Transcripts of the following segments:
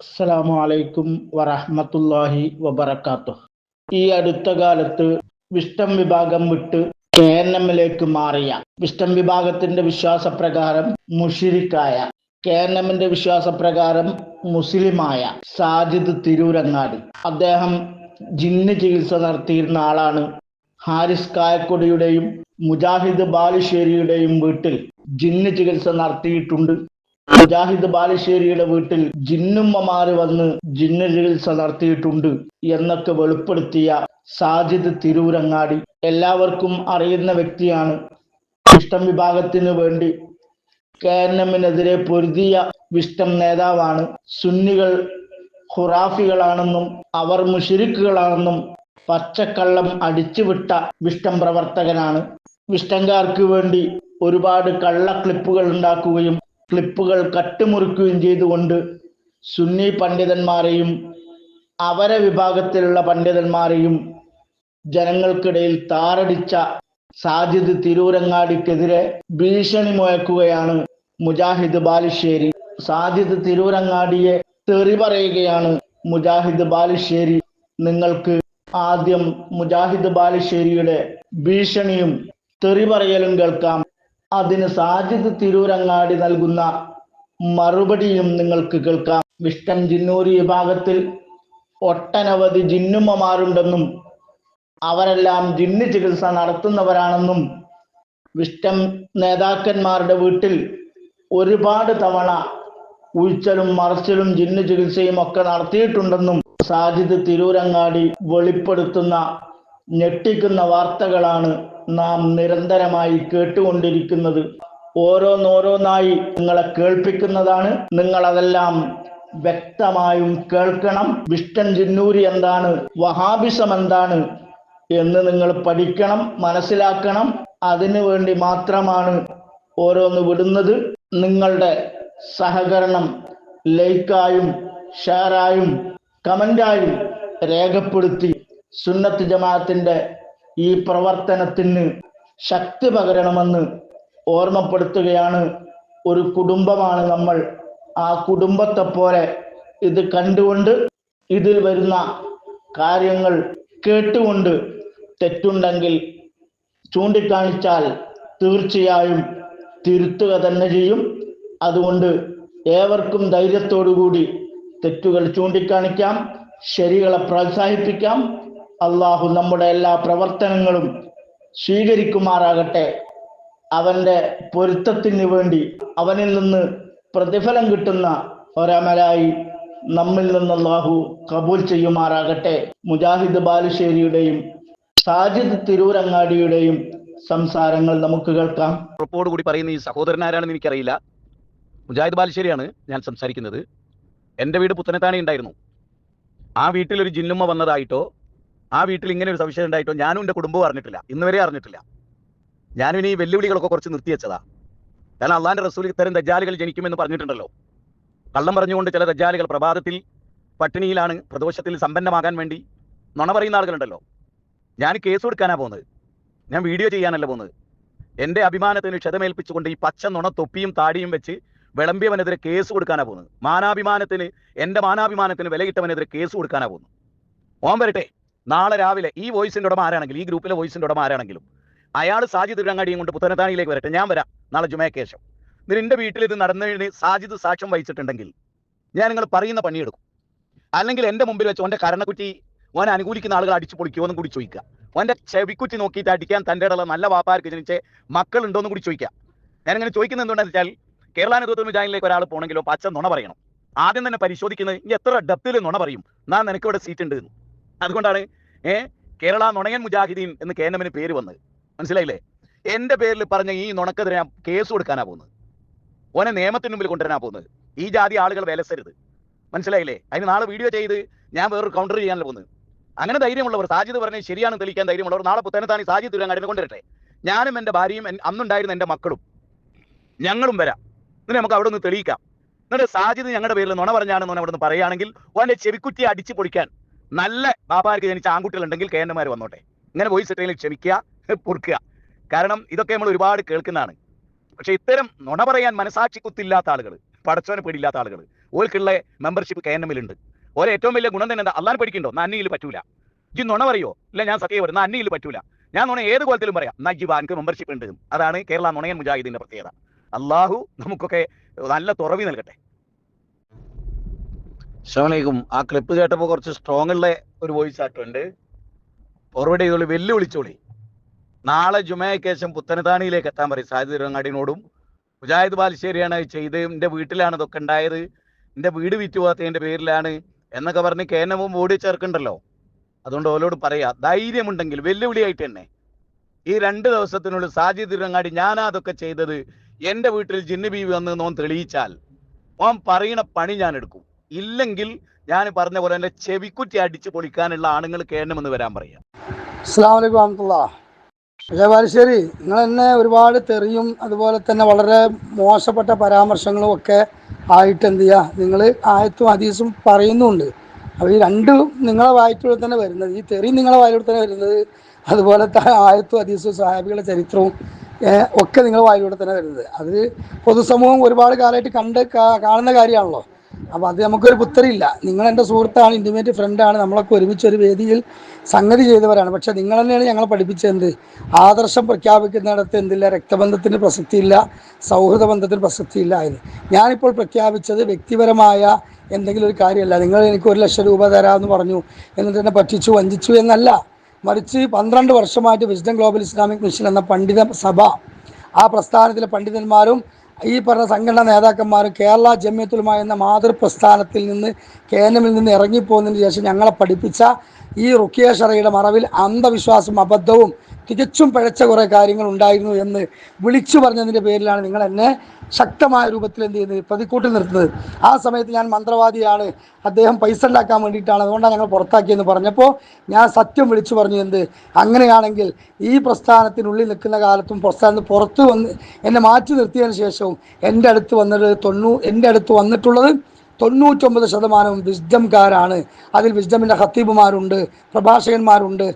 അസ്സലാമു അലൈക്കും വറഹമത്തല്ലാഹി വബർക്കാത്തു ഈ അടുത്ത കാലത്ത് വിഷ്ടം വിഭാഗം വിട്ട് കെ എൻ എമ്മിലേക്ക് മാറിയ വിഷ്ടം വിഭാഗത്തിന്റെ വിശ്വാസപ്രകാരം മുഷിരിക്കായ കെ എൻ എമ്മിന്റെ വിശ്വാസപ്രകാരം മുസ്ലിമായ സാജിദ് തിരൂരങ്ങാടി. അദ്ദേഹം ജിന്ന് ചികിത്സ നടത്തിയിരുന്ന ആളാണ്. ഹാരിസ് കായക്കൊടിയുടെയും മുജാഹിദ് ബാലുശ്ശേരിയുടെയും വീട്ടിൽ ജിന്ന് ചികിത്സ നടത്തിയിട്ടുണ്ട്. മുജാഹിദ് ബാലുശ്ശേരിയുടെ വീട്ടിൽ ജിന്നുമ്മമാര് വന്ന് ജിന്ന ചികിത്സ നടത്തിയിട്ടുണ്ട് എന്നൊക്കെ വെളിപ്പെടുത്തിയ സാജിദ് തിരൂരങ്ങാടി എല്ലാവർക്കും അറിയുന്ന വ്യക്തിയാണ്. ഇഷ്ടം വിഭാഗത്തിന് വേണ്ടി കെ എൻ എമ്മിനെതിരെ പൊരുതിയ വിഷ്ടം നേതാവാണ്. സുന്നികൾ ഖുറാഫികളാണെന്നും അവർ മുഷിരിക്കുകളാണെന്നും പച്ചക്കള്ളം അടിച്ചുവിട്ട വിഷ്ടം പ്രവർത്തകനാണ്. വിഷ്ടംകാർക്ക് വേണ്ടി ഒരുപാട് കള്ള ക്ലിപ്പുകൾ ഉണ്ടാക്കുകയും ക്ലിപ്പുകൾ കട്ടുമുറിക്കുകയും ചെയ്തുകൊണ്ട് സുന്നി പണ്ഡിതന്മാരെയും അവരെ വിഭാഗത്തിലുള്ള പണ്ഡിതന്മാരെയും ജനങ്ങൾക്കിടയിൽ താറടിച്ച സാജിദ് തിരൂരങ്ങാടിക്കെതിരെ ഭീഷണി മുഴക്കുകയാണ് മുജാഹിദ് ബാലുശ്ശേരി. സാജിദ് തിരൂരങ്ങാടിയെ തെറി പറയുകയാണ് മുജാഹിദ് ബാലുശ്ശേരി. നിങ്ങൾക്ക് ആദ്യം മുജാഹിദ് ബാലുശ്ശേരിയുടെ ഭീഷണിയും തെറി പറയലും കേൾക്കാം. അതിന് സാജിദ് തിരൂരങ്ങാടി നൽകുന്ന മറുപടിയും നിങ്ങൾക്ക് കേൾക്കാം. വിഷ്ടം ജിന്നൂരി വിഭാഗത്തിൽ ഒട്ടനവധി ജിന്നുമ്മമാരുണ്ടെന്നും അവരെല്ലാം ജിന്ന് ചികിത്സ നടത്തുന്നവരാണെന്നും വിഷ്ടം നേതാക്കന്മാരുടെ വീട്ടിൽ ഒരുപാട് തവണ ഉഴിച്ചലും മറച്ചിലും ജിന്ന് ചികിത്സയും ഒക്കെ നടത്തിയിട്ടുണ്ടെന്നും സാജിദ് തിരൂരങ്ങാടി വെളിപ്പെടുത്തുന്ന ഞെട്ടിക്കുന്ന വാർത്തകളാണ് നാം നിരന്തരമായി കേട്ടുകൊണ്ടിരിക്കുന്നത്. ഓരോന്നോരോന്നായി നിങ്ങളെ കേൾപ്പിക്കുന്നതാണ്. നിങ്ങൾ അതെല്ലാം വ്യക്തമായും കേൾക്കണം. വിഷ്ടൻ ജിന്നൂരി എന്താണ്? വഹാബിസം എന്താണ്? എന്ന് നിങ്ങൾ പഠിക്കണം മനസ്സിലാക്കണം. അതിനു വേണ്ടി മാത്രമാണ് ഓരോന്ന് വിടുന്നത്. നിങ്ങളുടെ സഹകരണം ലൈക്കായും ഷെയറായും കമന്റായും രേഖപ്പെടുത്തി സുന്നത്ത് ജമാഅത്തിന്റെ ഈ പ്രവർത്തനത്തിന് ശക്തി പകരണമെന്ന് ഓർമ്മപ്പെടുത്തുകയാണ് ഒരു കുടുംബമാണ് നമ്മൾ. ആ കുടുംബത്തെ പോലെ ഇത് കണ്ടുകൊണ്ട് ഇതിൽ വരുന്ന കാര്യങ്ങൾ കേട്ടുകൊണ്ട് തെറ്റുണ്ടെങ്കിൽ ചൂണ്ടിക്കാണിച്ചാൽ തീർച്ചയായും തിരുത്തുക തന്നെ ചെയ്യും. അതുകൊണ്ട് ഏവർക്കും ധൈര്യത്തോടുകൂടി തെറ്റുകൾ ചൂണ്ടിക്കാണിക്കാം ശരികളെ പ്രോത്സാഹിപ്പിക്കാം. അള്ളാഹു നമ്മുടെ എല്ലാ പ്രവർത്തനങ്ങളും സ്വീകരിക്കുമാറാകട്ടെ. അവന്റെ പൊരുത്തത്തിന് വേണ്ടി അവനിൽ നിന്ന് പ്രതിഫലം കിട്ടുന്ന ഒരമലായി നമ്മിൽ നിന്ന് അള്ളാഹു കബൂൽ ചെയ്യുമാറാകട്ടെ. മുജാഹിദ് ബാലുശ്ശേരിയുടെയും സാജിദ് തിരൂരങ്ങാടിയുടെയും സംസാരങ്ങൾ നമുക്ക് കേൾക്കാം. ഉറപ്പോട് കൂടി പറയുന്ന ഈ സഹോദരനാരാണെന്ന് എനിക്കറിയില്ല. മുജാഹിദ് ബാലുശ്ശേരിയാണ് ഞാൻ സംസാരിക്കുന്നത്. എന്റെ വീട് പുത്തനത്താണി ഉണ്ടായിരുന്നു. ആ വീട്ടിൽ ഒരു ജിന്നുമ്മ വന്നതായിട്ടോ ആ വീട്ടിൽ ഇങ്ങനെ ഒരു സവിശേഷത ഉണ്ടായിട്ടോ? ഞാനും എന്റെ കുടുംബവും അറിഞ്ഞിട്ടില്ല. ഇന്ന് വരെ അറിഞ്ഞിട്ടില്ല. ഞാനും ഇനി ഈ വെല്ലുവിളികളൊക്കെ കുറച്ച് നിർത്തിവെച്ചതാ കാരണം അള്ളാന്റെ റസൂൽ ഇത്തരം ദജ്ജാലുകൾ ജനിക്കുമെന്ന് പറഞ്ഞിട്ടുണ്ടല്ലോ. കള്ളം പറഞ്ഞുകൊണ്ട് ചില ദജ്ജാലുകൾ പ്രഭാതത്തിൽ പട്ടിണിയിലാണ് പ്രദോഷത്തിൽ സമ്പന്നമാകാൻ വേണ്ടി നുണ പറയുന്ന ആളുകളുണ്ടല്ലോ. ഞാൻ കേസ് കൊടുക്കാനാ പോകുന്നത് ഞാൻ വീഡിയോ ചെയ്യാനല്ല പോകുന്നത് എന്റെ അഭിമാനത്തിന് ക്ഷതമേൽപ്പിച്ചുകൊണ്ട് ഈ പച്ച നുണ തൊപ്പിയും താടിയും വെച്ച് വിളമ്പിയവനെതിരെ കേസ് കൊടുക്കാനാ പോകുന്നത് മാനാഭിമാനത്തിന് എന്റെ മാനാഭിമാനത്തിന് വിലയിട്ടവനെതിരെ കേസ് കൊടുക്കാനാ പോകുന്നു ഓം വരട്ടെ. നാളെ രാവിലെ ഈ വോയിസിന്റെ ഉടമ ആരാണെങ്കിലും ഈ ഗ്രൂപ്പിലെ വോയിസിന്റെ ഉടമ ആരാണെങ്കിലും അയാൾ സാജിദ് തിരുവങ്ങാടിയും കൊണ്ട് പുത്തനത്താണിയിലേക്ക് വരട്ടെ. ഞാൻ വരാം. നാളെ ജുമയക്കേശം നിന്റെ വീട്ടിൽ ഇത് നടന്നതിന് സാജിദ് സാക്ഷ്യം വഹിച്ചിട്ടുണ്ടെങ്കിൽ ഞാൻ നിങ്ങൾ പറയുന്ന പണിയെടുക്കും. അല്ലെങ്കിൽ എന്റെ മുമ്പിൽ വെച്ച് ഓന്റെ കരണക്കുറ്റി ഓൻ അനുകൂലിക്കുന്ന ആളുകൾ അടിച്ചു എന്നും കൂടി ചോദിക്കുക. ഓന്റെ ചെവിക്കുറ്റി നോക്കിയിട്ട് അടിക്കാൻ തന്റെ ഇടയിലുള്ള നല്ല വാപ്പാർക്ക് ജനിച്ച് മക്കളുണ്ടോയെന്നും കൂടി ചോദിക്കുക. ഞാനിങ്ങനെ ചോദിക്കുന്നത് എന്തുകൊണ്ടെന്ന് വെച്ചാൽ കേരള നേതൃത്വം ചാനലിലേക്ക് ഒരാൾ പോകണമെങ്കിലോ പച്ച നുണ പറയണം. ആദ്യം തന്നെ പരിശോധിക്കുന്നത് ഇനി എത്ര ഡെപ്തിൽ നുണ പറയും. നാ നിനക്ക് ഇവിടെ സീറ്റ് ഉണ്ട് അതുകൊണ്ടാണ് ഏ കേരള നുണയൻ മുജാഹിദീൻ എന്ന് കെ എൻ എമ്മിന് പേര് വന്നത് മനസ്സിലായില്ലേ? എന്റെ പേരിൽ പറഞ്ഞ ഈ നുണക്കെതിരെ ഞാൻ കേസ് കൊടുക്കാനാ പോകുന്നത്. ഓനെ നിയമത്തിന് മുമ്പിൽ കൊണ്ടുവരാനാ പോകുന്നത്. ഈ ജാതി ആളുകൾ വിലസരുത്. മനസ്സിലായില്ലേ? അതിന് നാളെ വീഡിയോ ചെയ്ത് ഞാൻ വേറൊരു കൗണ്ടർ ചെയ്യാനല്ല പോകുന്നത്. അങ്ങനെ ധൈര്യമുള്ളവർ സാജിദ് പറഞ്ഞ് ശരിയാണ് തെളിയിക്കാൻ ധൈര്യമുള്ളവർ നാളെ പുത്തനത്താണി സാജിദ് തിരുവങ്ങാടിനെ കൊണ്ടുവരട്ടെ. ഞാനും എന്റെ ഭാര്യയും അന്നുണ്ടായിരുന്ന എന്റെ മക്കളും ഞങ്ങളും വരാം. എന്നിട്ട് നമുക്ക് അവിടെ നിന്ന് തെളിയിക്കാം. എന്നിട്ട് സാജിദ് ഞങ്ങളുടെ പേരിൽ നുണ പറഞ്ഞാണെന്ന് അവിടെ നിന്ന് പറയുകയാണെങ്കിൽ ഓന്റെ ചെവിക്കുറ്റി അടിച്ചു പൊളിക്കാൻ നല്ല ബാബാർക്ക് ജനിച്ച ആൺകുട്ടികളുണ്ടെങ്കിൽ കെ എൻമാർ വന്നോട്ടെ. ഇങ്ങനെ വോയിസ് ഇട്ടതിൽ ക്ഷമിക്കുക പൊറുക്കുക. കാരണം ഇതൊക്കെ നമ്മൾ ഒരുപാട് കേൾക്കുന്നതാണ്. പക്ഷെ ഇത്തരം നുണ പറയാൻ മനസാക്ഷി കുത്തില്ലാത്ത ആളുകൾ പടച്ചോനെ പേടിയില്ലാത്ത ആളുകൾ ഓൽക്കുള്ള മെമ്പർഷിപ്പ് കെ എൻ ഓരോ ഏറ്റവും വലിയ ഗുണം തന്നെ എന്താ? അള്ളാൻ പഠിക്കണ്ടോ എന്നാ അന്നിയിൽ പറ്റൂല. ജി നുണ പറയോ? ഇല്ല ഞാൻ സത്യം പറയും എന്നാ അന്നിയിൽ പറ്റൂല. ഞാൻ നുണ ഏത് കോലത്തിലും പറയാം. ജി ബാങ്ക് മെമ്പർഷിപ്പ് ഉണ്ട്. അതാണ് കേരള നുണയൻ മുജാഹിദിന്റെ പ്രത്യേകത. അള്ളാഹു നമുക്കൊക്കെ നല്ല തുറവി നൽകട്ടെ. അസ്സലാമലൈക്കും ആ ക്ലിപ്പ് കേട്ടപ്പോൾ കുറച്ച് സ്ട്രോങ് ഉള്ള ഒരു വോയിസ് ആയിട്ടുണ്ട് ഫോർവേഡ് ചെയ്തോളി വെല്ലുവിളിച്ചോളി. നാളെ ജുമയ്ക്ക് ശേഷം പുത്തനത്താണിയിലേക്ക് എത്താൻ പറയും. സാജിദ് തിരുവങ്ങാടിനോടും മുജാഹിദ് ബാലുശ്ശേരിയാണ് ചെയ്ത്. എന്റെ വീട്ടിലാണ് ഇതൊക്കെ ഉണ്ടായത്. എന്റെ വീട് വിറ്റ് പോകാത്തതിന്റെ പേരിലാണ് എന്നൊക്കെ പറഞ്ഞ് കേനവും ഓടി ചേർക്കണ്ടല്ലോ. അതുകൊണ്ട് ഓലോട് പറയാ ധൈര്യമുണ്ടെങ്കിൽ വെല്ലുവിളിയായിട്ട് തന്നെ. ഈ രണ്ട് ദിവസത്തിനുള്ളിൽ സാജിദ് തിരുവങ്ങാടി ഞാനാ അതൊക്കെ ചെയ്തത്. എന്റെ വീട്ടിൽ ജിന്നു ബീവി വന്ന് നോൻ തെളിയിച്ചാൽ ഓൻ പറയണ പണി ഞാൻ എടുക്കും. ഇല്ലെങ്കിൽ ഞാൻ പറഞ്ഞ പോലെ എന്റെ ചെവിക്കുറ്റി അടിച്ച് പൊളിക്കാനുള്ള ആണുങ്ങൾ കേണമെന്ന് വരാൻ പറയാം. അസ്സാം വലൈക്കും വിജയബാലുശ്ശേരി നിങ്ങൾ എന്നെ ഒരുപാട് തെറിയും അതുപോലെ തന്നെ വളരെ മോശപ്പെട്ട പരാമർശങ്ങളും ഒക്കെ ആയിട്ട് എന്ത് ചെയ്യുക നിങ്ങൾ ആയത്തും ഹദീസും പറയുന്നുണ്ട്. അപ്പോൾ ഈ രണ്ട് നിങ്ങളെ വായിലൂടെ തന്നെ വരുന്നത് ഈ തെറി നിങ്ങളെ വായിലൂടെ തന്നെ വരുന്നത് അതുപോലെ തന്നെ ആയത്തും ഹദീസും സാഹിബികളുടെ ചരിത്രവും ഒക്കെ നിങ്ങളെ വായിലൂടെ തന്നെ വരുന്നത്. അത് പൊതുസമൂഹം ഒരുപാട് കാലമായിട്ട് കണ്ട് കാണുന്ന കാര്യമാണല്ലോ. അപ്പോൾ അത് നമുക്കൊരു പുത്തരില്ല. നിങ്ങൾ എന്റെ സുഹൃത്താണ് ഇന്റിമേറ്റ് ഫ്രണ്ടാണ് നമ്മളൊക്കെ ഒരുമിച്ച് ഒരു വേദിയിൽ സംഗതി ചെയ്തവരാണ്. പക്ഷെ നിങ്ങൾ തന്നെയാണ് ഞങ്ങളെ പഠിപ്പിച്ചത് ആദർശം പ്രഖ്യാപിക്കുന്നിടത്ത് എന്തില്ല? രക്തബന്ധത്തിന് പ്രസക്തിയില്ല സൗഹൃദ ബന്ധത്തിന് പ്രസക്തിയില്ല എന്ന്. ഞാനിപ്പോൾ പ്രഖ്യാപിച്ചത് വ്യക്തിപരമായ എന്തെങ്കിലും ഒരു കാര്യമല്ല. നിങ്ങൾ എനിക്ക് ഒരു ലക്ഷം രൂപ തരാമെന്ന് പറഞ്ഞു എന്നിട്ട് എന്നെ പറ്റിച്ചു വഞ്ചിച്ചു എന്നല്ല. മറിച്ച് പന്ത്രണ്ട് വർഷമായിട്ട് വിസ്ഡം ഗ്ലോബൽ ഇസ്ലാമിക് മിഷൻ എന്ന പണ്ഡിത സഭ ആ പ്രസ്ഥാനത്തിലെ പണ്ഡിതന്മാരും ഈ പറഞ്ഞ സംഘടനാ നേതാക്കന്മാർ കേരള ജമ്യത്തുലമ എന്ന മാതൃപ്രസ്ഥാനത്തിൽ നിന്ന് കേന്ദ്രമിൽ നിന്ന് ഇറങ്ങിപ്പോകുന്നതിന് ശേഷം ഞങ്ങളെ പഠിപ്പിച്ച ഈ റുക്കിയ ഷറയുടെ മറവിൽ അന്ധവിശ്വാസം അബദ്ധവും തികച്ചും പിഴച്ച കുറേ കാര്യങ്ങൾ ഉണ്ടായിരുന്നു എന്ന് വിളിച്ചു പറഞ്ഞതിന്റെ പേരിലാണ് നിങ്ങൾ എന്നെ ശക്തമായ രൂപത്തിൽ എന്ത് ചെയ്യുന്നത് പ്രതിക്കൂട്ടിൽ നിർത്തുന്നത്. ആ സമയത്ത് ഞാൻ മന്ത്രവാദിയാണ്. അദ്ദേഹം പൈസ ഉണ്ടാക്കാൻ വേണ്ടിയിട്ടാണ്. അതുകൊണ്ടാണ് ഞങ്ങൾ പുറത്താക്കിയെന്ന് പറഞ്ഞപ്പോൾ ഞാൻ സത്യം വിളിച്ചു പറഞ്ഞു എന്ത്? അങ്ങനെയാണെങ്കിൽ ഈ പ്രസ്ഥാനത്തിനുള്ളിൽ നിൽക്കുന്ന കാലത്തും പ്രസ്ഥാനത്ത് പുറത്ത് വന്ന് എന്നെ മാറ്റി നിർത്തിയതിന് ശേഷവും എന്റെ അടുത്ത് വന്നത് തൊണ്ണൂ എന്റെ അടുത്ത് വന്നിട്ടുള്ളത് തൊണ്ണൂറ്റൊമ്പത് ശതമാനവും വിസ്ഡംകാരാണ് അതിൽ വിസ്ഡമിന്റെ ഹത്തീബുമാരുണ്ട് പ്രഭാഷകന്മാരുണ്ട്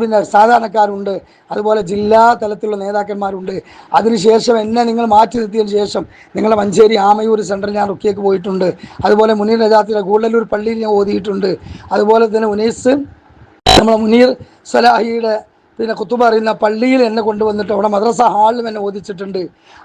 പിന്നെ സാധാരണക്കാരുണ്ട് അതുപോലെ ജില്ലാ തലത്തിലുള്ള നേതാക്കന്മാരുണ്ട്. അതിനുശേഷം എന്നെ നിങ്ങൾ മാറ്റി നിർത്തിയതിന് ശേഷം നിങ്ങളുടെ മഞ്ചേരി ആമയൂർ സെന്ററിൽ ഞാൻ റുക്കിയേക്ക് പോയിട്ടുണ്ട്. അതുപോലെ മുനീർ നജാത്തിലെ ഗൂഡല്ലൂർ പള്ളിയിൽ ഞാൻ ഓതിയിട്ടുണ്ട്. അതുപോലെ തന്നെ ഉനൈസ് നമ്മളെ മുനീർ സലാഹിയുടെ പിന്നെ കുത്തുബ അറിയുന്ന പള്ളിയിൽ എന്നെ കൊണ്ടുവന്നിട്ട് അവിടെ മദ്രസ ഹാളിലും എന്നെ ഓദിച്ചിട്ടുണ്ട്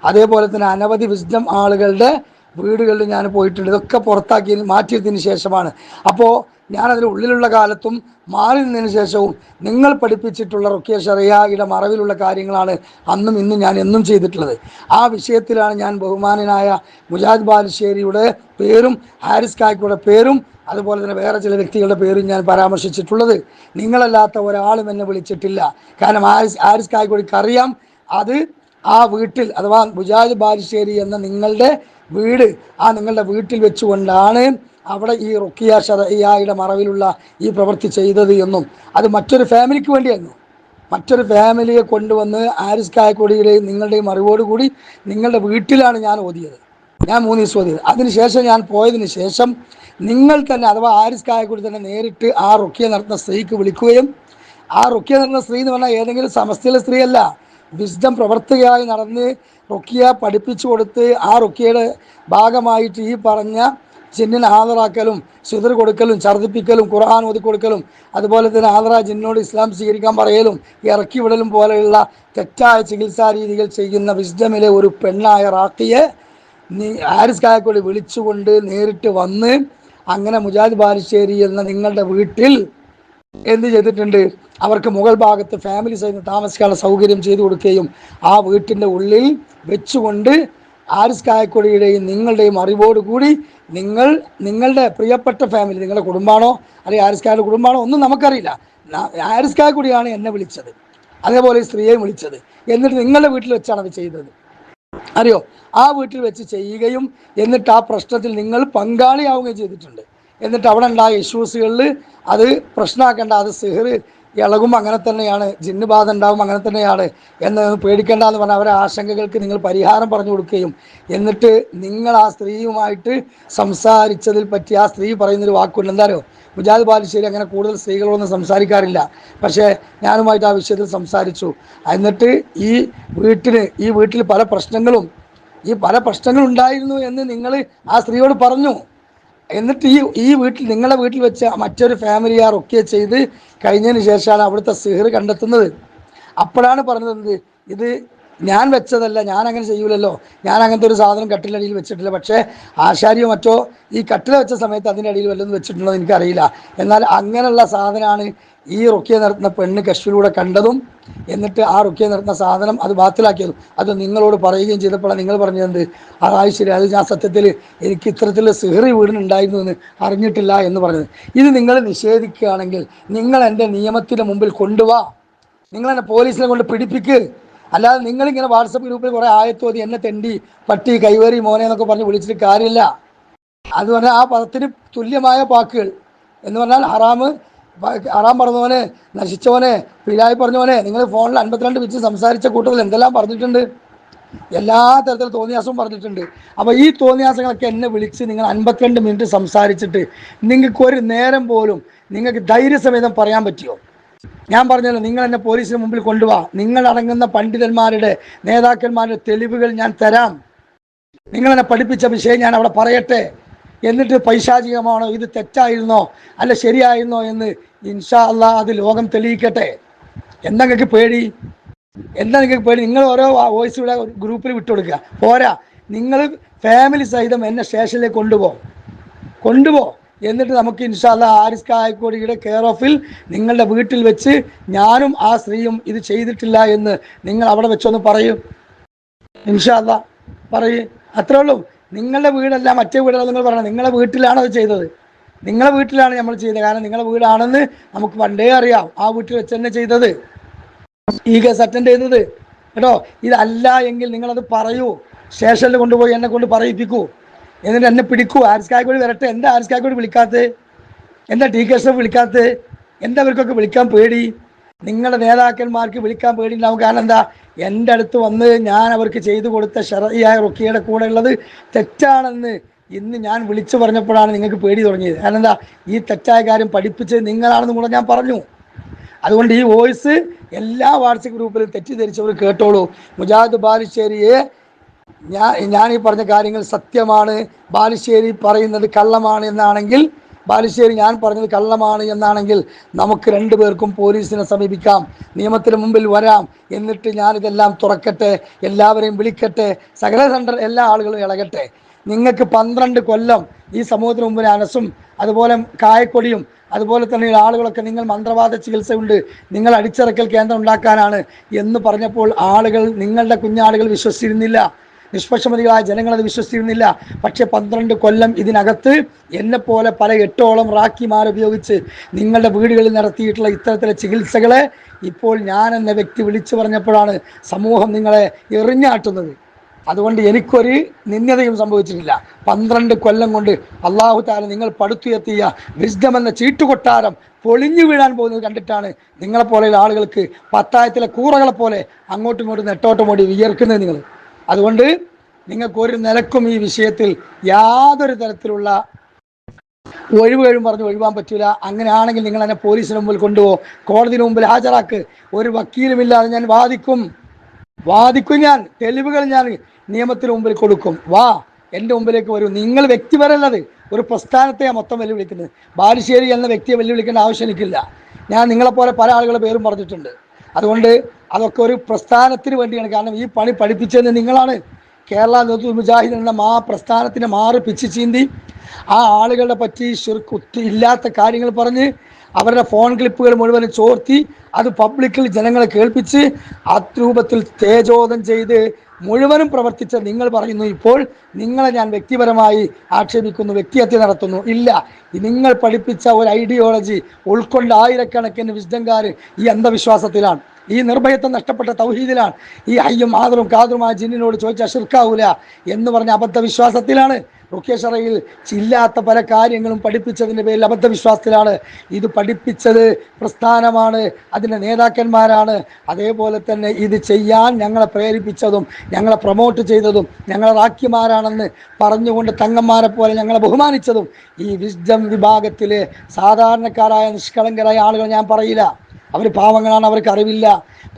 അതേപോലെ തന്നെ അനവധി വിസ്ഡം ആളുകളുടെ വീടുകളിൽ ഞാൻ പോയിട്ടുണ്ട്. ഇതൊക്കെ പുറത്താക്കി മാറ്റിയതിന് ശേഷമാണ്. അപ്പോൾ ഞാനതിന് ഉള്ളിലുള്ള കാലത്തും മാറി നിന്നതിന് ശേഷവും നിങ്ങൾ പഠിപ്പിച്ചിട്ടുള്ള റുക്കിയ ഷറിയയുടെ മറവിലുള്ള കാര്യങ്ങളാണ് അന്നും ഇന്നും ഞാൻ എന്നും ചെയ്തിട്ടുള്ളത്. ആ വിഷയത്തിലാണ് ഞാൻ ബഹുമാനനായ മുജാദ് ബാലുശ്ശേരിയുടെ പേരും ഹാരിസ് കായ്ക്കയുടെ പേരും അതുപോലെ തന്നെ വേറെ ചില വ്യക്തികളുടെ പേരും ഞാൻ പരാമർശിച്ചിട്ടുള്ളത്. നിങ്ങളല്ലാത്ത ഒരാളും എന്നെ വിളിച്ചിട്ടില്ല. കാരണം ഹാരിസ് ഹാരിസ് കായ്ക്കോടിക്ക് അറിയാം. അത് ആ വീട്ടിൽ അഥവാ ബുജാജ് ബാലുശ്ശേരി എന്ന നിങ്ങളുടെ വീട് ആ നിങ്ങളുടെ വീട്ടിൽ വെച്ചുകൊണ്ടാണ് അവിടെ ഈ റുക്കിയ ഷറയ്യയുടെ മറവിലുള്ള ഈ പ്രവൃത്തി ചെയ്തത് എന്നും. അത് മറ്റൊരു ഫാമിലിക്ക് വേണ്ടിയായിരുന്നു. മറ്റൊരു ഫാമിലിയെ കൊണ്ടുവന്ന് ആരിസ് കായക്കൊടിയുടെയും നിങ്ങളുടെയും അറിവോടുകൂടി നിങ്ങളുടെ വീട്ടിലാണ് ഞാൻ ഓതിയത്. ഞാൻ മൂന്ന് ദിവസം ഓതിയത്. അതിനുശേഷം ഞാൻ പോയതിന് ശേഷം നിങ്ങൾ തന്നെ അഥവാ ആരിസ് കായക്കൊടി തന്നെ നേരിട്ട് ആ റുക്കിയ നടത്തുന്ന സ്ത്രീക്ക് വിളിക്കുകയും ആ റുക്കിയ നടത്തുന്ന സ്ത്രീ എന്ന് പറഞ്ഞാൽ ഏതെങ്കിലും സമസ്തയിലെ സ്ത്രീയല്ല. വിസ്ഡം പ്രവർത്തകയായി നടന്ന് റൊക്കിയ പഠിപ്പിച്ചു കൊടുത്ത് ആ റൊക്കിയയുടെ ഭാഗമായിട്ട് ഈ പറഞ്ഞ ജിന്നിന് ഹാജറാക്കലും സുതിർ കൊടുക്കലും ഛർദിപ്പിക്കലും ഖുർആൻ ഓതി കൊടുക്കലും അതുപോലെ തന്നെ ഹാജറ ജിന്നോട് ഇസ്ലാം സ്വീകരിക്കാൻ പറയലും ഇറക്കി വിടലും പോലെയുള്ള തെറ്റായ ചികിത്സാ രീതികൾ ചെയ്യുന്ന വിസ്ഡമിലെ ഒരു പെണ്ണായ റാക്കിയെ നീ ഹാരിസ് കായക്കൊടി വിളിച്ചുകൊണ്ട് നേരിട്ട് വന്ന് അങ്ങനെ മുജാദ് ബാലുശ്ശേരി എന്ന നിങ്ങളുടെ വീട്ടിൽ എന്ത് ചെയ്തിട്ടുണ്ട്? അവർക്ക് മുകൾ ഭാഗത്ത് ഫാമിലി സഹിതം താമസിക്കാനുള്ള സൗകര്യം ചെയ്തു കൊടുക്കുകയും ആ വീട്ടിന്റെ ഉള്ളിൽ വെച്ചുകൊണ്ട് ആരിസ് കായക്കൊടിയുടെയും നിങ്ങളുടെയും അറിവോടുകൂടി നിങ്ങൾ നിങ്ങളുടെ പ്രിയപ്പെട്ട ഫാമിലി നിങ്ങളുടെ കുടുംബമാണോ അല്ലെങ്കിൽ ആരിസ് കായുടെ കുടുംബമാണോ ഒന്നും നമുക്കറിയില്ല. ആരിസ് കായക്കൊടിയാണ് എന്നെ വിളിച്ചത്. അതേപോലെ സ്ത്രീയെയും വിളിച്ചത്. എന്നിട്ട് നിങ്ങളുടെ വീട്ടിൽ വെച്ചാണ് അത് ചെയ്തത്. അറിയോ? ആ വീട്ടിൽ വെച്ച് ചെയ്യുകയും എന്നിട്ട് ആ പ്രശ്നത്തിൽ നിങ്ങൾ പങ്കാളിയാവുകയും ചെയ്തിട്ടുണ്ട്. എന്നിട്ട് അവിടെ ഉണ്ടായ ഇഷ്യൂസുകളിൽ അത് പ്രശ്നമാക്കേണ്ട അത് സിഹർ ഇളകും അങ്ങനെ തന്നെയാണ് ജിന്ന് ബാധ ഉണ്ടാവും അങ്ങനെ തന്നെയാണ് എന്ന് പേടിക്കേണ്ട എന്ന് പറഞ്ഞാൽ അവരെ ആശങ്കകൾക്ക് നിങ്ങൾ പരിഹാരം പറഞ്ഞു കൊടുക്കുകയും എന്നിട്ട് നിങ്ങൾ ആ സ്ത്രീയുമായിട്ട് സംസാരിച്ചതിൽ പറ്റി ആ സ്ത്രീ പറയുന്നൊരു വാക്കുണ്ട്. എന്താരോ മുജാദ് ബാലുശ്ശേരി അങ്ങനെ കൂടുതൽ സ്ത്രീകളൊന്നും സംസാരിക്കാറില്ല. പക്ഷേ ഞാനുമായിട്ട് ആ വിഷയത്തിൽ സംസാരിച്ചു. എന്നിട്ട് ഈ വീട്ടിന് ഈ വീട്ടിൽ പല പ്രശ്നങ്ങളും ഈ പല പ്രശ്നങ്ങളും ഉണ്ടായിരുന്നു എന്ന് നിങ്ങൾ ആ സ്ത്രീയോട് പറഞ്ഞു. എന്നിട്ട് ഈ ഈ വീട്ടിൽ നിങ്ങളുടെ വീട്ടിൽ വെച്ച് മറ്റൊരു ഫാമിലിയാർ ഒക്കെ ചെയ്ത് കഴിഞ്ഞതിന് ശേഷമാണ് അവിടുത്തെ സിഹർ കണ്ടെത്തുന്നത്. അപ്പോഴാണ് പറഞ്ഞത് ഇത് ഞാൻ വെച്ചതല്ല ഞാൻ അങ്ങനെ ചെയ്യൂലല്ലോ. ഞാൻ അങ്ങനത്തെ ഒരു സാധനം കട്ടിലടിയിൽ വെച്ചിട്ടില്ല. പക്ഷേ ആശാരിയോ മറ്റോ ഈ കട്ടില വെച്ച സമയത്ത് അതിന്റെ അടിയിൽ വല്ലതും വെച്ചിട്ടുണ്ടോ എന്ന് എനിക്കറിയില്ല. എന്നാൽ അങ്ങനെയുള്ള സാധനമാണ് ഈ റുക്കിയ നടത്തുന്ന പെണ്ണ് കശ്മീരിലൂടെ കണ്ടതും എന്നിട്ട് ആ റുക്കിയ നടത്തുന്ന സാധനം അത് ബാത്തിലാക്കിയതും. അത് നിങ്ങളോട് പറയുകയും ചെയ്തപ്പോഴാണ് നിങ്ങൾ പറഞ്ഞത് ആ ശരി അത് ഞാൻ സത്യത്തിൽ എനിക്ക് ഇത്തരത്തിലുള്ള സിഹറി വീടിനുണ്ടായിരുന്നു എന്ന് അറിഞ്ഞിട്ടില്ല എന്ന് പറഞ്ഞത്. ഇത് നിങ്ങൾ നിഷേധിക്കുകയാണെങ്കിൽ നിങ്ങൾ എന്റെ നിയമത്തിന് മുമ്പിൽ കൊണ്ടുവാ. നിങ്ങൾ എന്നെ പോലീസിനെ കൊണ്ട് പിടിപ്പിക്ക്. അല്ലാതെ നിങ്ങളിങ്ങനെ വാട്സപ്പ് ഗ്രൂപ്പിൽ കുറേ ആയത്തോതി എന്നെ തെണ്ടി പട്ടി കൈവേറി മോനെ എന്നൊക്കെ പറഞ്ഞ് വിളിച്ചിട്ട് കാര്യമില്ല. അത് പറഞ്ഞാൽ ആ പദത്തിന് തുല്യമായ വാക്കുകൾ. എന്ന് പറഞ്ഞാൽ ഹറാമ് ഹറാം പറഞ്ഞവനെ നശിച്ചവനെ പിഴായി പറഞ്ഞവനെ. നിങ്ങൾ ഫോണിൽ അൻപത്തിരണ്ട് വെച്ച് സംസാരിച്ച കൂട്ടത്തിൽ എന്തെല്ലാം പറഞ്ഞിട്ടുണ്ട്? എല്ലാ തരത്തിലും തോന്നിയാസവും പറഞ്ഞിട്ടുണ്ട്. അപ്പോൾ ഈ തോന്നിയാസങ്ങളൊക്കെ എന്നെ വിളിച്ച് നിങ്ങൾ അൻപത്തിരണ്ട് മിനിറ്റ് സംസാരിച്ചിട്ട് നിങ്ങൾക്ക് ഒരു നേരം പോലും നിങ്ങൾക്ക് ധൈര്യസമേതം പറയാൻ പറ്റിയോ? ഞാൻ പറഞ്ഞല്ലോ നിങ്ങൾ എന്നെ പോലീസിന് മുമ്പിൽ കൊണ്ടുപോവാ നിങ്ങൾ അടങ്ങുന്ന പണ്ഡിതന്മാരുടെ നേതാക്കന്മാരുടെ തെളിവുകൾ ഞാൻ തരാം. നിങ്ങൾ എന്നെ പഠിപ്പിച്ച വിഷയം ഞാൻ അവിടെ പറയട്ടെ. എന്നിട്ട് പൈശാചികമാണോ ഇത് തെറ്റായിരുന്നോ അല്ല ശരിയായിരുന്നോ എന്ന് ഇൻഷാ അള്ളാ അത് ലോകം തെളിയിക്കട്ടെ. എന്താ നിങ്ങൾക്ക് പേടി? എന്താ നിങ്ങൾക്ക് പേടി? നിങ്ങൾ ഓരോ വോയിസ് ഇവിടെ ഗ്രൂപ്പിൽ വിട്ടുകൊടുക്കുക. പോരാ. നിങ്ങൾ ഫാമിലി സഹിതം എന്നെ സ്റ്റേഷനിലേക്ക് കൊണ്ടുപോകും കൊണ്ടുപോ. എന്നിട്ട് നമുക്ക് ഇൻഷാല്ല ആരിസ് കായക്കോടിയുടെ കെയർ ഓഫിൽ നിങ്ങളുടെ വീട്ടിൽ വെച്ച് ഞാനും ആ സ്ത്രീയും ഇത് ചെയ്തിട്ടില്ല എന്ന് നിങ്ങൾ അവിടെ വെച്ചൊന്ന് പറയും. ഇൻഷാല്ല പറയൂ. അത്രേ ഉള്ളൂ. നിങ്ങളുടെ വീടല്ല മറ്റേ വീടല്ല നിങ്ങൾ പറയണം നിങ്ങളുടെ വീട്ടിലാണ് അത് ചെയ്തത്. നിങ്ങളുടെ വീട്ടിലാണ് നമ്മൾ ചെയ്തത്. കാരണം നിങ്ങളുടെ വീടാണെന്ന് നമുക്ക് പണ്ടേ അറിയാം. ആ വീട്ടിൽ വെച്ച് തന്നെ ചെയ്തത്. ഈ കേസ് അറ്റൻഡ് ചെയ്തത് കേട്ടോ? ഇതല്ല എങ്കിൽ നിങ്ങളത് പറയൂ. സ്റ്റേഷനിൽ കൊണ്ടുപോയി എന്നെ കൊണ്ട് പറയിപ്പിക്കൂ. എന്നിട്ട് എന്നെ പിടിക്കൂ. ആരിസ് കാക്കോട് വരട്ടെ. എന്താ ആരിസ് കാക്കോട് വിളിക്കാത്തത്? എന്താ ടി കെ എസ് വിളിക്കാത്തത്? എന്താ അവർക്കൊക്കെ വിളിക്കാൻ പേടി? നിങ്ങളുടെ നേതാക്കന്മാർക്ക് വിളിക്കാൻ പേടി ഉണ്ടാവും കാരണം എന്താ? എന്റെ അടുത്ത് വന്ന് ഞാൻ അവർക്ക് ചെയ്തു കൊടുത്ത ഷറയായ റൊക്കിയുടെ കൂടെ ഉള്ളത് തെറ്റാണെന്ന് ഇന്ന് ഞാൻ വിളിച്ചു പറഞ്ഞപ്പോഴാണ് നിങ്ങൾക്ക് പേടി തുടങ്ങിയത്. കാരണം എന്താ? ഈ തെറ്റായ കാര്യം പഠിപ്പിച്ച് നിങ്ങളാണെന്ന് കൂടെ ഞാൻ പറഞ്ഞു. അതുകൊണ്ട് ഈ വോയിസ് എല്ലാ വാട്സപ്പ് ഗ്രൂപ്പിലും തെറ്റിദ്ധരിച്ചവർ കേട്ടോളൂ. മുജാദ് ബാലുശ്ശേരിയെ ഞാൻ ഞാൻ ഈ പറഞ്ഞ കാര്യങ്ങൾ സത്യമാണ്. ബാലുശ്ശേരി പറയുന്നത് കള്ളമാണ് എന്നാണെങ്കിൽ ബാലുശ്ശേരി ഞാൻ പറഞ്ഞത് കള്ളമാണ് എന്നാണെങ്കിൽ നമുക്ക് രണ്ടു പേർക്കും പോലീസിനെ സമീപിക്കാം. നിയമത്തിന് മുമ്പിൽ വരാം. എന്നിട്ട് ഞാനിതെല്ലാം തുറക്കട്ടെ എല്ലാവരെയും വിളിക്കട്ടെ സകല സെന്റർ എല്ലാ ആളുകളും ഇളകട്ടെ. നിങ്ങൾക്ക് പന്ത്രണ്ട് കൊല്ലം ഈ സമൂഹത്തിന് മുമ്പിൽ അനസും അതുപോലെ കായക്കൊടിയും അതുപോലെ തന്നെ ആളുകളൊക്കെ നിങ്ങൾ മന്ത്രവാദ ചികിത്സയുണ്ട്. നിങ്ങൾ അടിച്ചിറക്കൽ കേന്ദ്രം ഉണ്ടാക്കാനാണ് എന്ന് പറഞ്ഞപ്പോൾ ആളുകൾ നിങ്ങളുടെ കുഞ്ഞാളുകൾ വിശ്വസിച്ചിരുന്നില്ല. നിഷ്പക്ഷമതികളായ ജനങ്ങൾ അത് വിശ്വസിക്കുന്നില്ല പക്ഷേ പന്ത്രണ്ട് കൊല്ലം ഇതിനകത്ത് എന്നെപ്പോലെ പല എട്ടോളം റാക്കിമാരുപയോഗിച്ച് നിങ്ങളുടെ വീടുകളിൽ നടത്തിയിട്ടുള്ള ഇത്തരത്തിലെ ചികിത്സകളെ ഇപ്പോൾ ഞാൻ എന്ന വ്യക്തി വിളിച്ചു പറഞ്ഞപ്പോഴാണ് സമൂഹം നിങ്ങളെ എറിഞ്ഞാട്ടുന്നത്. അതുകൊണ്ട് എനിക്കൊരു നിന്ദതയും സംഭവിച്ചിട്ടില്ല. പന്ത്രണ്ട് കൊല്ലം കൊണ്ട് അള്ളാഹു താല നിങ്ങൾ പടുത്തുയർത്തിയ വിസ്ഡം എന്ന ചീട്ടുകൊട്ടാരം പൊളിഞ്ഞു വീഴാൻ പോകുന്നത് കണ്ടിട്ടാണ് നിങ്ങളെപ്പോലെയുള്ള ആളുകൾക്ക് പത്തായത്തിലെ കൂറകളെ പോലെ അങ്ങോട്ടും ഇങ്ങോട്ടും നെട്ടോട്ടം ഓടി വിയർക്കുന്നത് നിങ്ങൾ. അതുകൊണ്ട് നിങ്ങൾക്ക് ഒരു നിലക്കും ഈ വിഷയത്തിൽ യാതൊരു തരത്തിലുള്ള ഒഴിവ് കഴിവും പറഞ്ഞ് ഒഴിവാൻ പറ്റൂല. അങ്ങനെയാണെങ്കിൽ നിങ്ങൾ എന്നെ പോലീസിന് മുമ്പിൽ കൊണ്ടുപോകും കോടതിന് മുമ്പിൽ ഹാജരാക്ക്. ഒരു വക്കീലുമില്ലാതെ ഞാൻ വാദിക്കും. വാദിക്കും ഞാൻ. തെളിവുകൾ ഞാൻ നിയമത്തിന് മുമ്പിൽ കൊടുക്കും. വാ എന്റെ മുമ്പിലേക്ക് വരൂ. നിങ്ങൾ വ്യക്തിപരല്ലത് ഒരു പ്രസ്ഥാനത്തെയാണ് മൊത്തം വെല്ലുവിളിക്കുന്നത്. ബാലുശ്ശേരി എന്ന വ്യക്തിയെ വെല്ലുവിളിക്കേണ്ട ആവശ്യം എനിക്കില്ല. ഞാൻ നിങ്ങളെപ്പോലെ പല ആളുകളുടെ പേരും പറഞ്ഞിട്ടുണ്ട്. അതുകൊണ്ട് അതൊക്കെ ഒരു പ്രസ്ഥാനത്തിന് വേണ്ടിയാണ്. കാരണം ഈ പണി പഠിപ്പിച്ചത് നിങ്ങളാണ് കേരള നേതൃത്വ മുജാഹിദ് എന്ന മാ പ്രസ്ഥാനത്തിനെ മാറി പിച്ച് ചീന്തി ആ ആളുകളെ പറ്റി ശുർക്കുത്തി ഇല്ലാത്ത കാര്യങ്ങൾ പറഞ്ഞ് അവരുടെ ഫോൺ ക്ലിപ്പുകൾ മുഴുവൻ ചോർത്തി അത് പബ്ലിക്കിൽ ജനങ്ങളെ കേൾപ്പിച്ച് അത്രൂപത്തിൽ രൂപത്തിൽ തേജോധം ചെയ്ത് മുഴുവനും പ്രവർത്തിച്ച നിങ്ങൾ പറയുന്നു. ഇപ്പോൾ നിങ്ങളെ ഞാൻ വ്യക്തിപരമായി ആക്ഷേപിക്കുന്നു വ്യക്തിഹത്യ നടത്തുന്നു. ഇല്ല നിങ്ങൾ പഠിപ്പിച്ച ഒരു ഐഡിയോളജി ഉൾക്കൊണ്ട് ആയിരക്കണക്കിന് വിശുദ്ധംകാർ ഈ അന്ധവിശ്വാസത്തിലാണ്. ഈ നിർഭയത്വം നഷ്ടപ്പെട്ട തൗഹീദിലാണ്. ഈ അയ്യും ആദറും കാതറുമായ ജിന്നിനോട് ചോദിച്ചാൽ ഷിർക്കാവൂല എന്ന് പറഞ്ഞ അബദ്ധവിശ്വാസത്തിലാണ്. റുക്കേഷറയിൽ ഇല്ലാത്ത പല കാര്യങ്ങളും പഠിപ്പിച്ചതിന്റെ പേരിൽ അബദ്ധവിശ്വാസത്തിലാണ്. ഇത് പഠിപ്പിച്ചത് പ്രസ്ഥാനമാണ് അതിന്റെ നേതാക്കന്മാരാണ്. അതേപോലെ തന്നെ ഇത് ചെയ്യാൻ ഞങ്ങളെ പ്രേരിപ്പിച്ചതും ഞങ്ങളെ പ്രൊമോട്ട് ചെയ്തതും ഞങ്ങളെ റാക്കിമാരാണെന്ന് പറഞ്ഞുകൊണ്ട് തങ്ങന്മാരെ പോലെ ഞങ്ങളെ ബഹുമാനിച്ചതും ഈ വിസ്ഡം വിഭാഗത്തിലെ സാധാരണക്കാരായ നിഷ്കളങ്കരായ ആളുകൾ ഞാൻ പറയില്ല. അവർ പാവങ്ങളാണ് അവർക്ക് അറിവില്ല.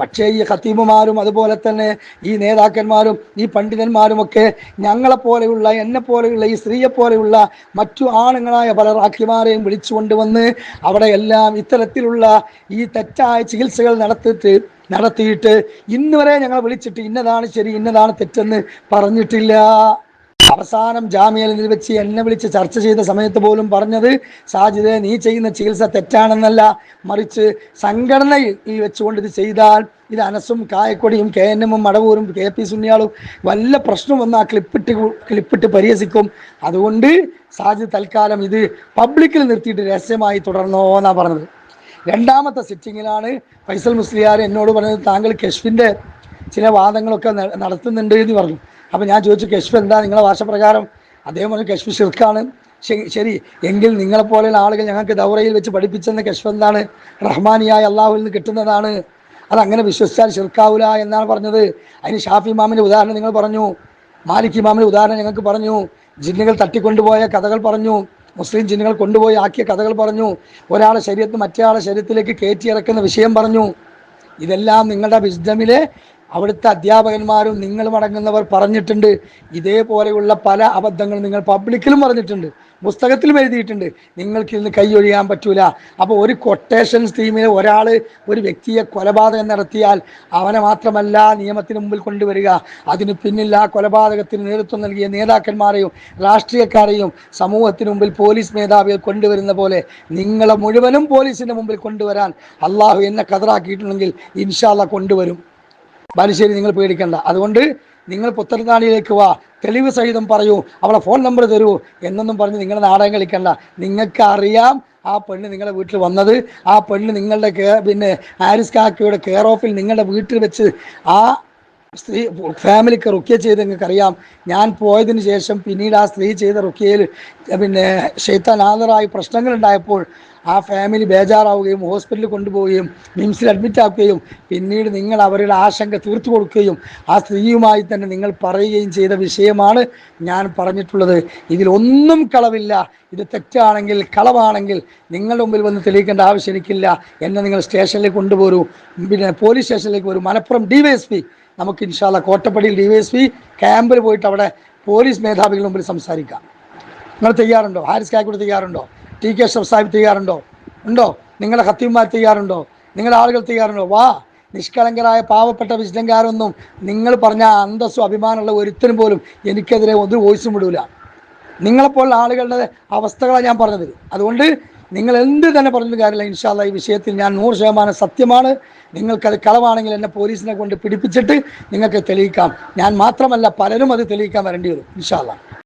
പക്ഷേ ഈ ഖത്തീബുമാരും അതുപോലെ തന്നെ ഈ നേതാക്കന്മാരും ഈ പണ്ഡിതന്മാരും ഒക്കെ ഞങ്ങളെപ്പോലെയുള്ള എന്നെ പോലെയുള്ള ഈ സ്ത്രീയെ പോലെയുള്ള മറ്റു ആണുങ്ങളായ പല റാഖിമാരെയും വിളിച്ചു കൊണ്ടുവന്ന് അവിടെ എല്ലാം ഇത്തരത്തിലുള്ള ഈ തെറ്റായ ചികിത്സകൾ നടത്തിയിട്ട് നടത്തിയിട്ട് ഇന്ന് വരെ ഞങ്ങൾ വിളിച്ചിട്ട് ഇന്നതാണ് ശരി ഇന്നതാണ് തെറ്റെന്ന് പറഞ്ഞിട്ടില്ല. അവസാനം ജാമ്യയിൽ വെച്ച് എന്നെ വിളിച്ച് ചർച്ച ചെയ്ത സമയത്ത് പോലും പറഞ്ഞത് സാജിദെ നീ ചെയ്യുന്ന ചികിത്സ തെറ്റാണെന്നല്ല. മറിച്ച് സംഘടനയിൽ ഈ വെച്ചുകൊണ്ട് ഇത് ചെയ്താൽ ഇത് അനസും കായക്കൊടിയും കെ എൻ എമ്മും മടവൂരും കെ പി സുന്നിയാളും വല്ല പ്രശ്നം വന്നാൽ ക്ലിപ്പിട്ട് ക്ലിപ്പിട്ട് പരിഹസിക്കും. അതുകൊണ്ട് സാജിദ് തൽക്കാലം ഇത് പബ്ലിക്കിൽ നിർത്തിയിട്ട് രഹസ്യമായി തുടർന്നോ എന്നാ പറഞ്ഞത്. രണ്ടാമത്തെ സിറ്റിങ്ങിലാണ് ഫൈസൽ മുസ്ലിയാർ എന്നോട് പറഞ്ഞത് താങ്കൾ കെഷ്ഫിന്റെ ചില വാദങ്ങളൊക്കെ നടത്തുന്നുണ്ട് എന്ന് പറഞ്ഞു. അപ്പോൾ ഞാൻ ചോദിച്ചു കശ്മ എന്താ നിങ്ങളെ ഭാഷപ്രകാരം അദ്ദേഹം പറഞ്ഞു കശ്മീർ ഷിർക്കാണ് ശരി- എങ്കിൽ നിങ്ങളെപ്പോലെയുള്ള ആളുകൾ ഞങ്ങൾക്ക് ദൗറയിൽ വെച്ച് പഠിപ്പിച്ചെന്ന കശ്മ എന്താണ്? റഹ്മാനിയായ അള്ളാഹുവിൽ നിന്ന് കിട്ടുന്നതാണ്. അതങ്ങനെ വിശ്വസിച്ചാൽ ഷിർക്കാവൂല എന്നാണ് പറഞ്ഞത്. അതിന് ഷാഫി ഇമാമിന്റെ ഉദാഹരണം നിങ്ങൾ പറഞ്ഞു. മാലിക് ഇമാമിന്റെ ഉദാഹരണം ഞങ്ങൾക്ക് പറഞ്ഞു. ജിന്നുകൾ തട്ടിക്കൊണ്ടുപോയ കഥകൾ പറഞ്ഞു. മുസ്ലിം ജിന്നുകൾ കൊണ്ടുപോയി ആക്കിയ കഥകൾ പറഞ്ഞു. ഒരാളെ ശരീരത്ത് മറ്റേ ആളെ ശരീരത്തിലേക്ക് കയറ്റി ഇറക്കുന്ന വിഷയം പറഞ്ഞു. ഇതെല്ലാം നിങ്ങളുടെ വിസ്ഡമിലെ അവിടുത്തെ അധ്യാപകന്മാരും നിങ്ങളും അടങ്ങുന്നവർ പറഞ്ഞിട്ടുണ്ട്. ഇതേപോലെയുള്ള പല അബദ്ധങ്ങളും നിങ്ങൾ പബ്ലിക്കിലും പറഞ്ഞിട്ടുണ്ട്. പുസ്തകത്തിലും എഴുതിയിട്ടുണ്ട്. നിങ്ങൾക്ക് ഇന്ന് കൈയൊഴിയാൻ പറ്റൂല. അപ്പോൾ ഒരു കൊട്ടേഷൻ സ്കീമിൽ ഒരാൾ ഒരു വ്യക്തിയെ കൊലപാതകം നടത്തിയാൽ അവനെ മാത്രമല്ല നിയമത്തിന് മുമ്പിൽ കൊണ്ടുവരിക. അതിന് പിന്നിൽ ആ കൊലപാതകത്തിന് നേതൃത്വം നൽകിയ നേതാക്കന്മാരെയും രാഷ്ട്രീയക്കാരെയും സമൂഹത്തിന് മുമ്പിൽ പോലീസ് മേധാവികൾ കൊണ്ടുവരുന്ന പോലെ നിങ്ങളെ മുഴുവനും പോലീസിന്റെ മുമ്പിൽ കൊണ്ടുവരാൻ അള്ളാഹു എന്നെ കതറാക്കിയിട്ടുണ്ടെങ്കിൽ ഇൻഷാല്ല കൊണ്ടുവരും. ബാലുശ്ശേരി നിങ്ങൾ പേടിക്കണ്ട. അതുകൊണ്ട് നിങ്ങൾ പുത്തനത്താണിയിലേക്ക് വാ. തെളിവ് സഹിതം പറയൂ. അവളെ ഫോൺ നമ്പർ തരൂ. എന്നൊന്നും പറഞ്ഞ് നിങ്ങൾ നാടകം കളിക്കണ്ട. നിങ്ങൾക്ക് അറിയാം ആ പെണ്ണ് നിങ്ങളുടെ വീട്ടിൽ വന്നത്. ആ പെണ്ണ് നിങ്ങളുടെ പിന്നെ ആരിസ് കാക്കയുടെ കെയർ ഓഫിൽ നിങ്ങളുടെ വീട്ടിൽ വെച്ച് ആ സ്ത്രീ ഫാമിലിക്ക് റുക്കിയ ചെയ്ത് നിങ്ങൾക്ക് അറിയാം ഞാൻ പോയതിന് ശേഷം പിന്നീട് ആ സ്ത്രീ ചെയ്ത റുക്കിയയിൽ പിന്നെ ഷെയ്ത്താൻ ആദറായി പ്രശ്നങ്ങൾ ഉണ്ടായപ്പോൾ ആ ഫാമിലി ബേജാറാവുകയും ഹോസ്പിറ്റലിൽ കൊണ്ടുപോവുകയും മിംസിൽ അഡ്മിറ്റ് ആക്കുകയും പിന്നീട് നിങ്ങൾ അവരുടെ ആശങ്ക തീർത്തു കൊടുക്കുകയും ആ സ്ത്രീയുമായി തന്നെ നിങ്ങൾ പറയുകയും ചെയ്ത വിഷയമാണ് ഞാൻ പറഞ്ഞിട്ടുള്ളത്. ഇതിലൊന്നും കളവില്ല. ഇത് തെറ്റാണെങ്കിൽ കളവാണെങ്കിൽ നിങ്ങളുടെ മുമ്പിൽ വന്ന് തെളിയിക്കേണ്ട ആവശ്യം എനിക്കില്ല. എന്നെ നിങ്ങൾ സ്റ്റേഷനിലേക്ക് കൊണ്ടുപോരൂ. പിന്നെ പോലീസ് സ്റ്റേഷനിലേക്ക് വരും. മലപ്പുറം ഡിവൈഎസ്പി നമുക്ക് ഇൻഷാല്ല കോട്ടപ്പടിയിൽ ഡിവൈഎസ്പി ക്യാമ്പിൽ പോയിട്ട് അവിടെ പോലീസ് മേധാവികളുടെ മുമ്പിൽ സംസാരിക്കാം. നിങ്ങൾ തയ്യാറുണ്ടോ? ഹാരിസ് കാക്കൂട് തയ്യാറുണ്ടോ? ടി കെ ഷഫ് സാഹിബ് തയ്യാറുണ്ടോ? ഉണ്ടോ? നിങ്ങളെ ഹത്തീമാർ തയ്യാറുണ്ടോ? നിങ്ങളുടെ ആളുകൾ തയ്യാറുണ്ടോ? വാ നിഷ്കളങ്കരായ പാവപ്പെട്ട വിശദങ്കാരൊന്നും നിങ്ങൾ പറഞ്ഞ അന്തസ്സും അഭിമാനമുള്ള ഒരുത്തനും പോലും എനിക്കെതിരെ ഒരു വോയിസും വിടൂല. നിങ്ങളെപ്പോലുള്ള ആളുകളുടെ അവസ്ഥകളാണ് ഞാൻ പറഞ്ഞത്. അതുകൊണ്ട് നിങ്ങൾ എന്ത് തന്നെ പറഞ്ഞിട്ട് കാര്യമില്ല. ഇൻഷാല്ല ഈ വിഷയത്തിൽ ഞാൻ നൂറ് ശതമാനം സത്യമാണ്. നിങ്ങൾക്കത് കളവാണെങ്കിൽ എന്നെ പോലീസിനെ കൊണ്ട് പിടിപ്പിച്ചിട്ട് നിങ്ങൾക്ക് തെളിയിക്കാം. ഞാൻ മാത്രമല്ല പലരും അത് തെളിയിക്കാൻ വരേണ്ടി വരും. ഇൻഷാല്ല